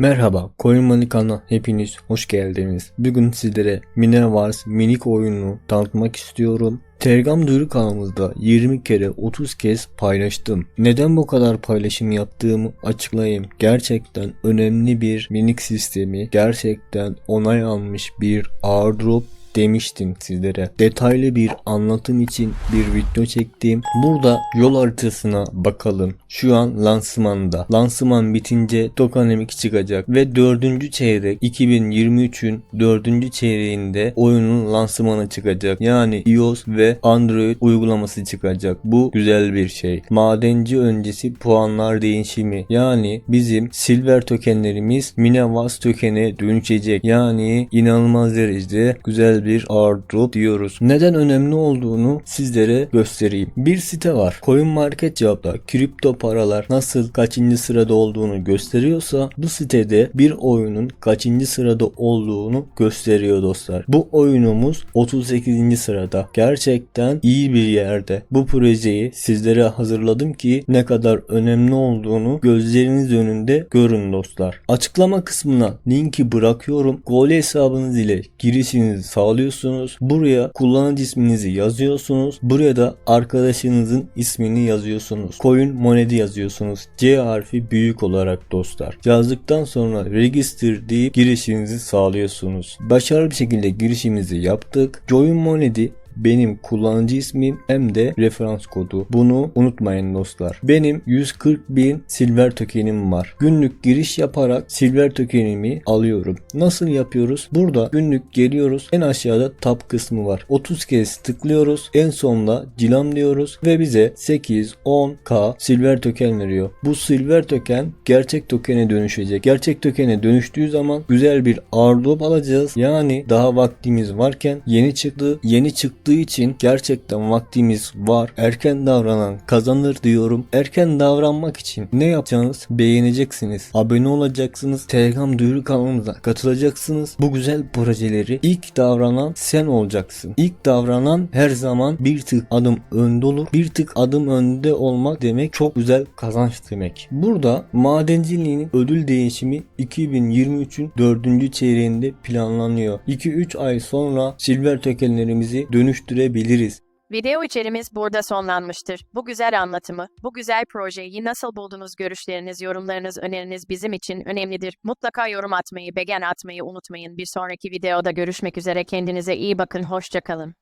Merhaba, Money kanalına hepiniz hoş geldiniz. Bugün sizlere Minevars minik oyununu tanıtmak istiyorum. Telegram duyuru kanalımızda 20 kere 30 kez paylaştım. Neden bu kadar paylaşım yaptığımı açıklayayım. Gerçekten önemli bir minik sistemi, gerçekten onay almış bir airdrop demiştim sizlere. Detaylı bir anlatım için bir video çektim. Burada yol haritasına bakalım. Şu an lansmanda. Lansman bitince Tokanemik çıkacak ve 4. çeyrek 2023'ün 4. çeyreğinde oyunun lansmanı çıkacak. Yani iOS ve Android uygulaması çıkacak. Bu güzel bir şey. Madenci öncesi puanlar değişimi. Yani bizim silver tokenlerimiz Minavas tokene dönüşecek. Yani inanılmaz derecede güzel bir airdrop diyoruz. Neden önemli olduğunu sizlere göstereyim. Bir site var. Coin Market Job'da kripto paralar nasıl kaçıncı sırada olduğunu gösteriyorsa bu sitede bir oyunun kaçıncı sırada olduğunu gösteriyor dostlar. Bu oyunumuz 38. sırada. Gerçekten iyi bir yerde. Bu projeyi sizlere hazırladım ki ne kadar önemli olduğunu gözleriniz önünde görün dostlar. Açıklama kısmına linki bırakıyorum. Gol hesabınız ile girişinizi sağlıyorsunuz. Buraya kullanıcı isminizi yazıyorsunuz. Buraya da arkadaşınızın ismini yazıyorsunuz. Coin monedi yazıyorsunuz. C harfi büyük olarak dostlar. Yazdıktan sonra register deyip girişinizi sağlıyorsunuz. Başarılı bir şekilde girişimizi yaptık. Join monedi benim kullanıcı ismim hem de referans kodu. Bunu unutmayın dostlar. Benim 140 bin silver tokenim var. Günlük giriş yaparak silver tokenimi alıyorum. Nasıl yapıyoruz? Burada günlük geliyoruz. En aşağıda tab kısmı var. 30 kez tıklıyoruz. En sonda cilam diyoruz ve bize 8-10k silver token veriyor. Bu silver token gerçek tokene dönüşecek. Gerçek tokene dönüştüğü zaman güzel bir airdrop alacağız. Yani daha vaktimiz varken yeni çıktı. Yeni çıktığı için gerçekten vaktimiz var. Erken davranan kazanır diyorum. Erken davranmak için ne yapacaksınız? Beğeneceksiniz. Abone olacaksınız. Telegram duyuru kanalımıza katılacaksınız. Bu güzel projeleri ilk davranan sen olacaksın. İlk davranan her zaman bir tık adım önde olur. Bir tık adım önde olmak demek çok güzel kazanç demek. Burada madenciliğin ödül değişimi 2023'ün 4. çeyreğinde planlanıyor. 2-3 ay sonra silver tokenlerimizi dönüştürebiliriz. Video içerimiz burada sonlanmıştır. Bu güzel anlatımı, bu güzel projeyi nasıl buldunuz görüşleriniz, yorumlarınız, öneriniz bizim için önemlidir. Mutlaka yorum atmayı, beğen atmayı unutmayın. Bir sonraki videoda görüşmek üzere. Kendinize iyi bakın. Hoşçakalın.